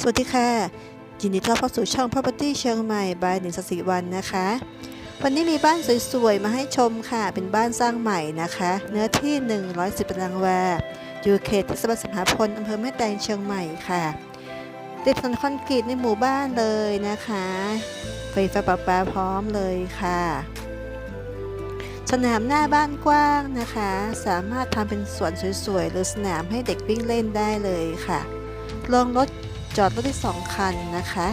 สวัสดีค่ะ ยินดีต้อนรับเข้าสู่ช่อง Property เชียงใหม่ by หนึ่งสสิวันนะคะ วันนี้มีบ้านสวยๆ มาให้ชมค่ะ เป็นบ้านสร้างใหม่นะคะ เนื้อที่ 110ตารางวาอยู่เขตเทศบาลสมหพลอำเภอแม่แตงเชียงใหม่ค่ะ ติดถนนคอนกรีตในหมู่บ้านเลยนะคะ ไฟฟ้าประปาพร้อมเลยค่ะสนามหน้าบ้านกว้างนะคะ สามารถทำเป็นสวนสวยๆ หรือสนามให้เด็กวิ่งเล่นได้เลยค่ะ ลงรถ จอดรถที่สองคันนะคะ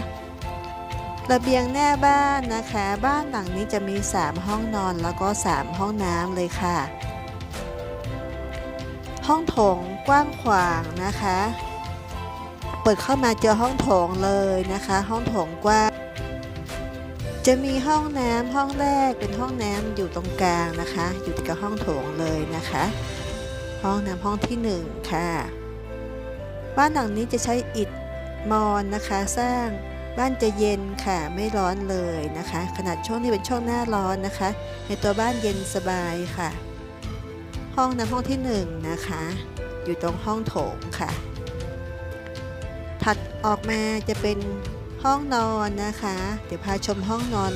ระเบียงหน้าบ้านนะคะ บ้านหลังนี้จะมี 3 ห้องนอนแล้วก็ 3 ห้องน้ำเลยค่ะ ห้องโถงกว้างขวางนะคะ เปิดเข้ามาเจอห้องโถงเลยนะคะ ห้องโถงกว้าง จะมีห้องน้ำห้องแรกเป็นห้องน้ำอยู่ตรงกลางนะคะ อยู่ติดกับห้องโถงเลยนะคะ ห้องน้ำห้องที่หนึ่งค่ะบ้านหลังนี้จะใช้อิฐ มอนนะคะสร้างบ้านจะเย็นค่ะไม่ร้อนเลยนะคะ ขนาดช่วงนี้เป็นช่วงหน้าร้อนนะคะ ในตัวบ้านเย็นสบายค่ะ ห้องน้ำห้องที่หนึ่งนะคะ อยู่ตรงห้องโถงค่ะ ถัดออกมาจะเป็นห้องนอนนะคะ เดี๋ยวพาชมห้องนอน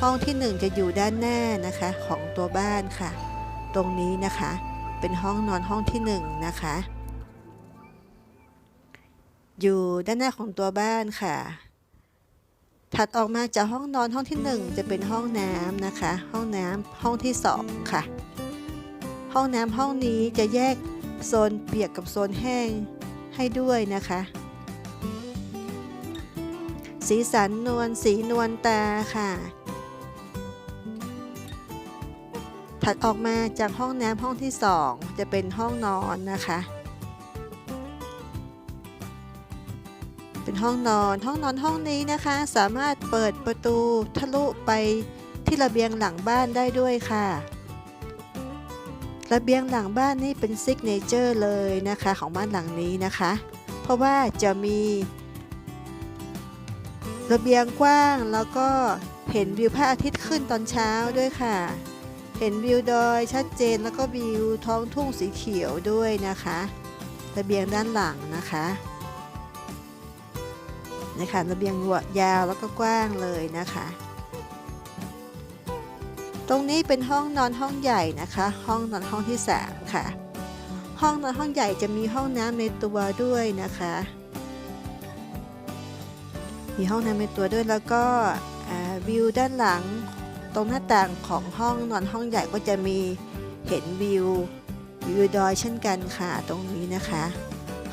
ห้องที่หนึ่งจะอยู่ด้านหน้านะคะของตัวบ้านค่ะ ตรงนี้นะคะเป็นห้องนอนห้องที่หนึ่งนะคะ อยู่ด้านหน้าของตัวบ้านค่ะ ถัดออกมาจากห้องนอนห้องที่หนึ่งจะเป็นห้องน้ำนะคะ ห้องน้ำห้องที่สองค่ะ ห้องน้ำห้องนี้จะแยกโซนเปียกกับโซนแห้งให้ด้วยนะคะ สีสันนวลสีนวลตาค่ะ ถัดออกมาจากห้องน้ำห้องที่สองจะเป็นห้องนอนนะคะ เป็นห้องนอน ห้องนอนห้องนี้นะคะ สามารถเปิดประตูทะลุไปที่ระเบียงหลังบ้านได้ด้วยค่ะ ระเบียงหลังบ้านนี่เป็นซิกเนเจอร์เลยนะคะของบ้านหลังนี้นะคะ เพราะว่าจะมี ระเบียงกว้างแล้วก็เห็นวิวพระอาทิตย์ขึ้นตอนเช้าด้วยค่ะ เห็นวิวดอยชัดเจนแล้วก็วิวท้องทุ่งสีเขียวด้วยนะคะ ระเบียงด้านหลังนะคะ นะคะระเบียงยาวแล้วก็กว้างเลยนะคะ ตรงนี้เป็นห้องนอนห้องใหญ่นะคะ ห้องนอนห้องที่ 3 ค่ะ ห้องนอนห้องใหญ่จะมีห้องน้ำในตัวด้วยนะคะ มีห้องน้ำในตัวด้วยแล้วก็วิวด้านหลังตรงหน้าต่างของห้องนอนห้องใหญ่ก็จะมีเห็นวิววิวดอยเช่นกันค่ะตรงนี้นะคะ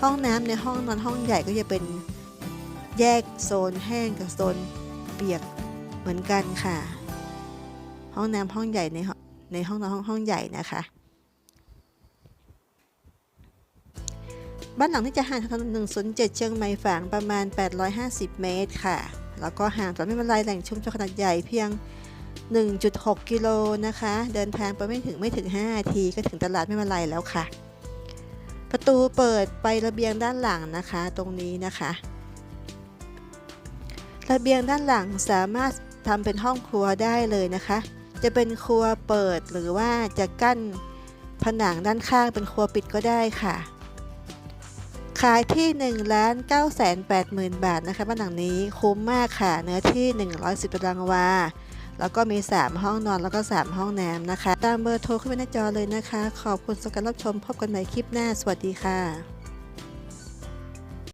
ห้องน้ำในห้องนอนห้องใหญ่ก็จะเป็น แยกโซนแห้งกับโซนเปียกเหมือนกันค่ะ ห้องน้ำห้องใหญ่ในในห้องนอนห้องห้องใหญ่นะคะ บ้านหลังที่จะห่างจากถนน107 เชียงใหม่ฝางประมาณ 850 เมตรค่ะ แล้วก็ห่างจากไม่เป็นไรแหล่งชุมชนขนาดใหญ่เพียง 1.6 กิโลนะคะ เดินทางไปไม่ถึงไม่ถึง 5 นาทีก็ถึงตลาดไม่เป็นไรแล้วค่ะ ประตูเปิดไประเบียงด้านหลังนะคะ ตรงนี้นะคะ ระเบียงด้านหลังสามารถทำเป็นห้องครัวได้เลยนะคะ จะเป็นครัวเปิดหรือว่าจะกั้นผนังด้านข้างเป็นครัวปิดก็ได้ค่ะ ขายที่1ล้าน9แสน8หมื่นบาทนะคะบ้านหลังนี้คุ้มมากค่ะ เนื้อที่ 110ตารางวา แล้วก็มี 3 ห้องนอนแล้วก็ 3 ห้องน้ำนะคะ ตามเบอร์โทรขึ้นไว้หน้าจอเลยนะคะ ขอบคุณสำหรับการรับชมพบกันใหม่คลิปหน้า สวัสดีค่ะ